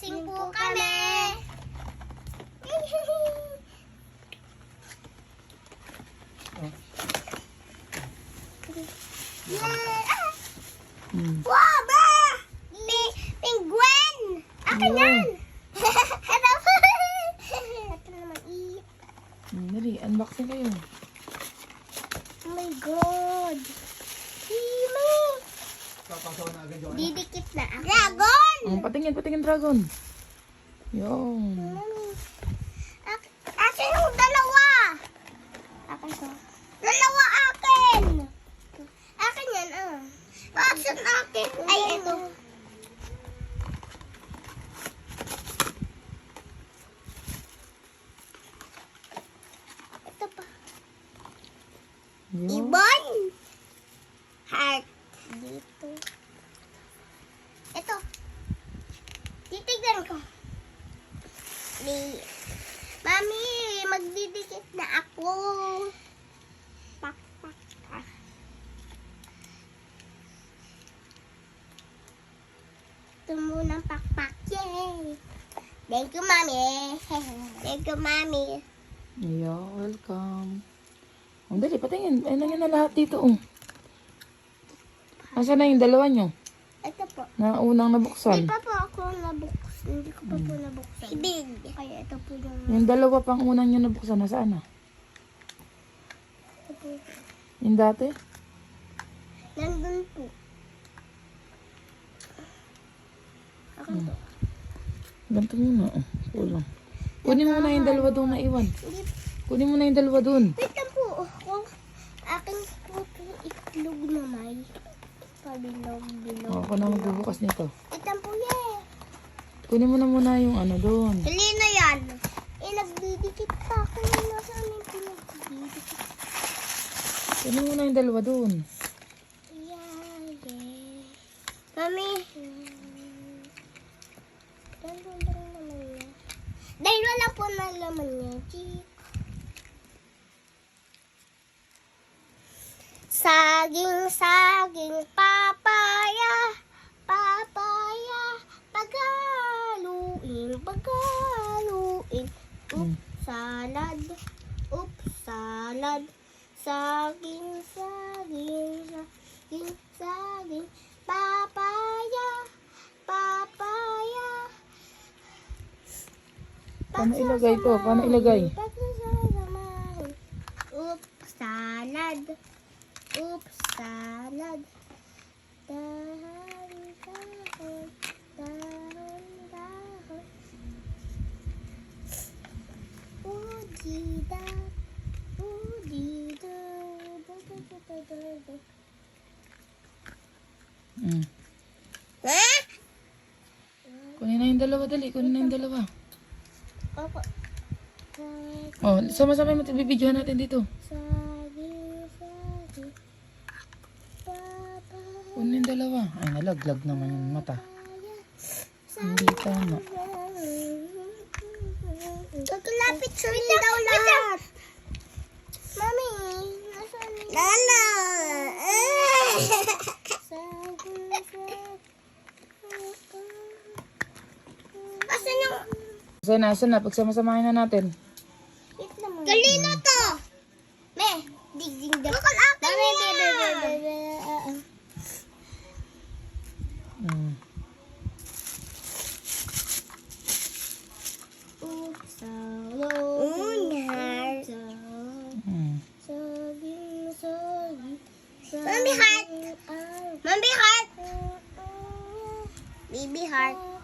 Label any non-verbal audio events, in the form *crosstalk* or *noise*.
Unboxing po kami. Yeah. Ah! Wow, ba! Pi- penguin! Akin yan! Po. Ito naman, i- Hmm, Dali, unboxing kayo. Oh my God! Himo! Didikit na ako. Dragon! Oh, patingin, patingin dragon. Yung. Ak- akin yung dalawa! Akin to. Dalawa akin! Akin yan, ah. Akin akin. Ay, ito. Ito pa. Yung. Ibon! Dito. Ito. Titignan ko. Ni Mami, magdidikit na ako. Pak, pak, pak. Ito pakpak. Yay! Thank you, Mami. *laughs* Thank you, Mami. Yeah, welcome. Oh, dali, patingin. Ay, nangyay na lahat dito, oh. Asa na yung dalawa nyo? Ito po. Na unang Hindi nabuksan. pa po ako nabuksan. Hindi ko pa po nabuksan. Ibig. Kaya ito po yung... Yung dalawa pang unang nyo nabuksan, nasaan na? Ito po. Yung dati? Nandun po. Ako to. Ganito muna, oh. Kulang. Kunin mo na yung dalawa doon na iwan. Hindi. Kunin mo na yung dalawa doon. Wait lang po. Ako, akin po itong itlog na may. Pabilog, bilog. Oh, ako na magbubukas nito. Lang yeah. Kunin mo na muna yung ano doon. Dali na yan. Eh, nagdidikit pa ako. Nasaan yung pinagdidikit? Kunin mo na yung dalawa doon. Yeah, yeah. Mami. Dalawa lang naman niya. Dahil wala po na laman niya. Chik. Saging, saging, papaya, Oops, salad, oops, salad, saging, saging, saging, saging, papaya, papaya. Paano ilagay to? Paano ilagay? Oops, salad. Oops, salad. Dahon, dahon, dahon, dahon. Udida, udida, da, da, da, da, da, da. Mm. Ha? Kunin na yung dalawa, dali. Kunin na yung dalawa. Opo. Oh, sama-sama mo bibidyohan natin dito. Kunin yung dalawa. Ay, nalaglag naman yung mata. Hindi tama. Magkalapit sa daw lahat. Mami, yung... Lala! *laughs* Asan yung... Saan na, saan na? Pagsama-samahin na natin. Galino to! Me, digding daw. Bukal akin bebe. Mm. Mami heart. Mami heart. Baby heart.